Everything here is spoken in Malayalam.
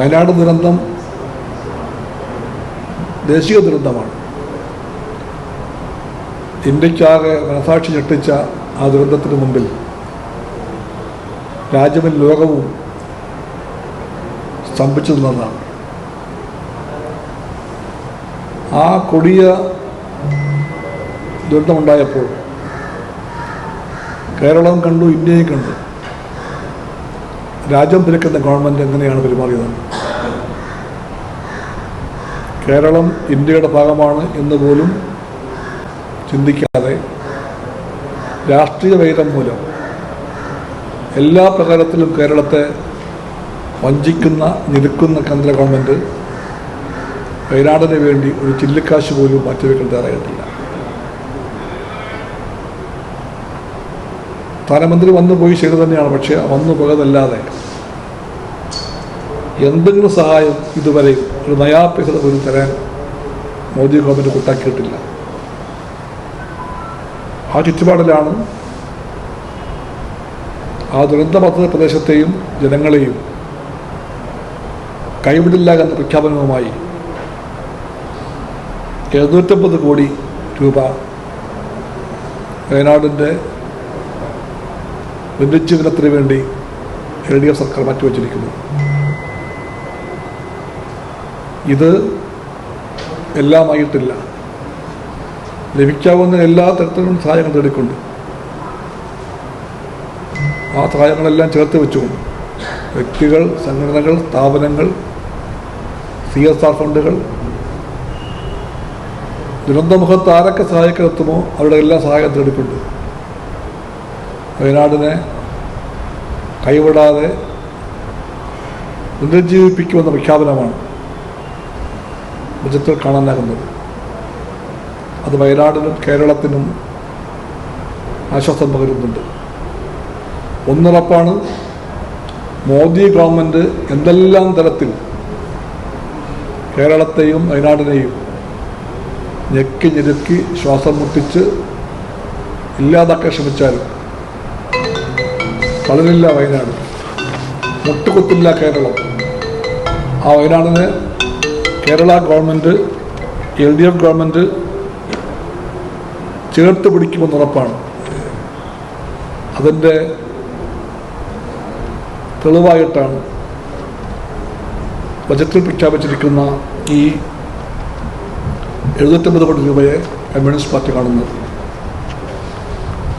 വയനാട് ദുരന്തം ദേശീയ ദുരന്തമാണ്. ഇന്ത്യക്കാകെ മനസാക്ഷി ഞെട്ടിച്ച ആ ദുരന്തത്തിന് മുമ്പിൽ രാജ്യവും ലോകവും സ്തംഭിച്ചു നിന്നതാണ്. ആ കൊടിയ ദുരന്തമുണ്ടായപ്പോൾ കേരളം കണ്ടു ഇന്ത്യയും കണ്ടു. രാജ്യം ഭരിക്കുന്ന ഗവൺമെന്റ് എങ്ങനെയാണ് പെരുമാറിയത്? കേരളം ഇന്ത്യയുടെ ഭാഗമാണ് എന്ന് പോലും ചിന്തിക്കാതെ രാഷ്ട്രീയ വൈരം മൂലം എല്ലാ പ്രകാരത്തിലും കേരളത്തെ വഞ്ചിക്കുന്ന നിരുക്കുന്ന കേന്ദ്ര ഗവൺമെന്റ് വയനാടിന് വേണ്ടി ഒരു ചില്ലിക്കാശ് പോലും മാറ്റിവെക്കാൻ തയ്യാറായിട്ടില്ല. പ്രധാനമന്ത്രി വന്നു പോയി ശരി തന്നെയാണ് പക്ഷേ വന്നു പോകതല്ലാതെ എന്തെങ്കിലും സഹായം ഇതുവരെ ഒരു നയാ പോലും തരാൻ മോദി ഗവൺമെന്റ് കൂട്ടാക്കിയിട്ടില്ല. ആ ചുറ്റുപാടിലാണ് ആ ദുരന്തബാധിത പ്രദേശത്തെയും ജനങ്ങളെയും കൈവിടില്ല എന്ന പ്രഖ്യാപനവുമായി എഴുന്നൂറ്റമ്പത് കോടി രൂപ വയനാടിന്റെ പുനരുജ്ജീവനത്തിന് വേണ്ടി എൽ ഡി എഫ് സർക്കാർ മാറ്റിവെച്ചിരിക്കുന്നു ഇത് എല്ലാമായിട്ടില്ല ലഭിക്കാവുന്ന എല്ലാ തരത്തിലും സഹായങ്ങൾ തേടിക്കൊണ്ട്. ആ സഹായങ്ങളെല്ലാം ചേർത്ത് വെച്ചുകൊണ്ട് വ്യക്തികൾ സംഘടനകൾ സ്ഥാപനങ്ങൾ സി എസ് ആർ ഫണ്ടുകൾ ദുരന്തമുഖത്ത് ആരൊക്കെ സഹായിക്കാനെത്തുമോ അവരുടെ എല്ലാ സഹായം തേടിക്കൊണ്ട്. വയനാടിനെ കൈവിടാതെ പുനരുജ്ജീവിപ്പിക്കുമെന്ന പ്രഖ്യാപനമാണ് ബജറ്റിൽ കാണാനാകുന്നത്. അത് വയനാടിനും കേരളത്തിനും ആശ്വാസം പകരുന്നുണ്ട്. ഒന്നുറപ്പാണ് മോദി ഗവൺമെന്റ് എന്തെല്ലാം തരത്തിൽ കേരളത്തെയും വയനാടിനെയും ഞെക്കി ഞെരുക്കി ശ്വാസം മുട്ടിച്ച് ഇല്ലാതാക്കാൻ ശ്രമിച്ചാലും വളരില്ല വയനാട്. മുട്ടുകുത്തില്ല കേരളം. ആ വയനാടിന് Kerala government L D F government ചേർത്ത് പിടിക്കുമെന്ന് ഉറപ്പാണ്. അതിന്റെ തെളിവായിട്ടാണ് ബജറ്റിൽ പ്രഖ്യാപിച്ചിരിക്കുന്ന ഈ എഴുന്നൂറ്റമ്പത് കോടി രൂപയെ കമ്മ്യൂണിസ്റ്റ് പാർട്ടി കാണുന്നത്.